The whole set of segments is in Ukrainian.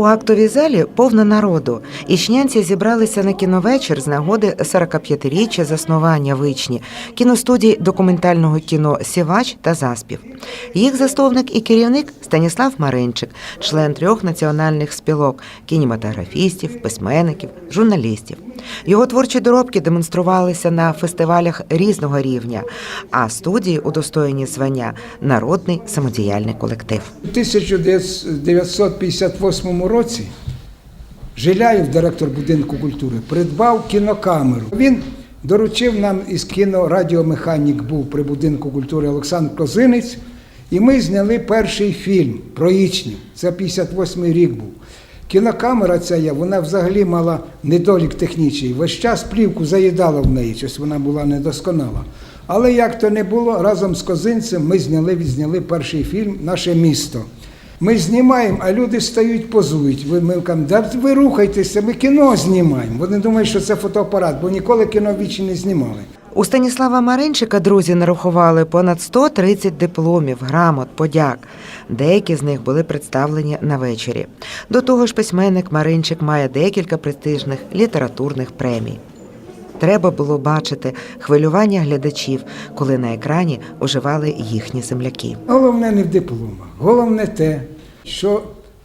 у актовій залі повно народу. Ічнянці зібралися на кіновечір з нагоди 45-річчя заснування вичні кіностудії документального кіно Сівач та Заспів. Їх засновник і керівник Станіслав Маринчик, член трьох національних спілок кінематографістів, письменників, журналістів. Його творчі доробки демонструвалися на фестивалях різного рівня, а студії удостоєні звання Народний самодіяльний колектив. У 1958 році Жиляєв, директор будинку культури, придбав кінокамеру. Він доручив нам із кінорадіомеханік був при будинку культури Олександр Козинець, і ми зняли перший фільм про Ічнів. Це 58 рік був. Кінокамера ця є, вона взагалі мала недолік технічний. Весь час плівку заїдала в неї, щось вона була недосконала. Але як то не було, разом з Козинцем ми зняли, відзняли перший фільм Наше місто. Ми знімаємо, а люди стають, позують. Ви ми да ви рухайтеся, ми кіно знімаємо. Вони думають, що це фотоапарат, бо ніколи кіно вічі не знімали. У Станіслава Маринчика друзі нарахували понад 130 дипломів, грамот, подяк. Деякі з них були представлені на вечорі. До того ж, письменник Маринчик має декілька престижних літературних премій. Треба було бачити хвилювання глядачів, коли на екрані оживали їхні земляки. Головне не в дипломах, головне те, що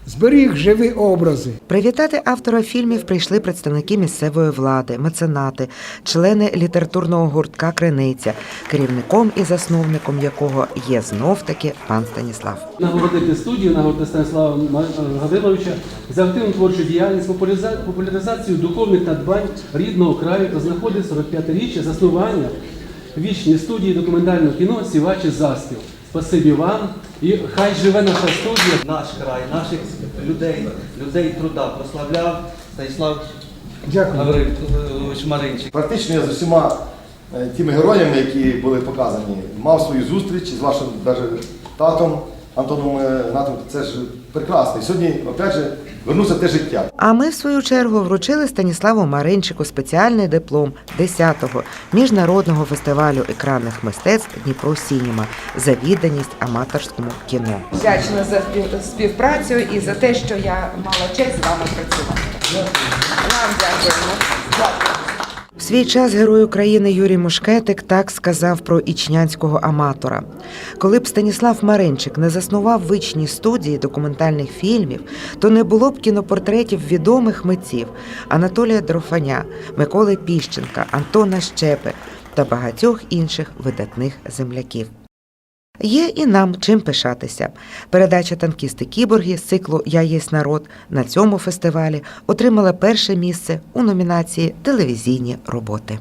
зберіг живі образи. Привітати автора фільмів прийшли представники місцевої влади, меценати, члени літературного гуртка Криниця, керівником і засновником якого є знов таки пан Станіслав. Нагородити студію, нагородити Станіслава Гавриловича за активну творчу діяльність, популяриза- популяризацію духовних надбань рідного краю та знаходить 45-річчя заснування вічні студії документального кіно Сівачі Заспів. Спасибі вам і хай живе наша студія. наш край, наших людей, людей труда прославляв Станіслав Гаврилович Маринчик. Практично я з усіма е, тими героями, які були показані, мав свою зустріч з вашим даже, татом Антоном е, Гнатом. Це ж прекрасно. І сьогодні, опять же, вернувся те життя. А ми, в свою чергу, вручили Станіславу Маринчику спеціальний диплом 10-го міжнародного фестивалю екранних мистецтв Дніпро Сініма за відданість аматорському кіно. вдячна за спів- співпрацю і за те, що я мала честь з вами працювати. Вам дякуємо. В свій час герой України Юрій Мушкетик так сказав про ічнянського аматора. Коли б Станіслав Маринчик не заснував вичні студії документальних фільмів, то не було б кінопортретів відомих митців Анатолія Дрофаня, Миколи Піщенка, Антона Щепи та багатьох інших видатних земляків. Є і нам чим пишатися. Передача танкісти кіборги з циклу Я єсть народ на цьому фестивалі отримала перше місце у номінації Телевізійні роботи.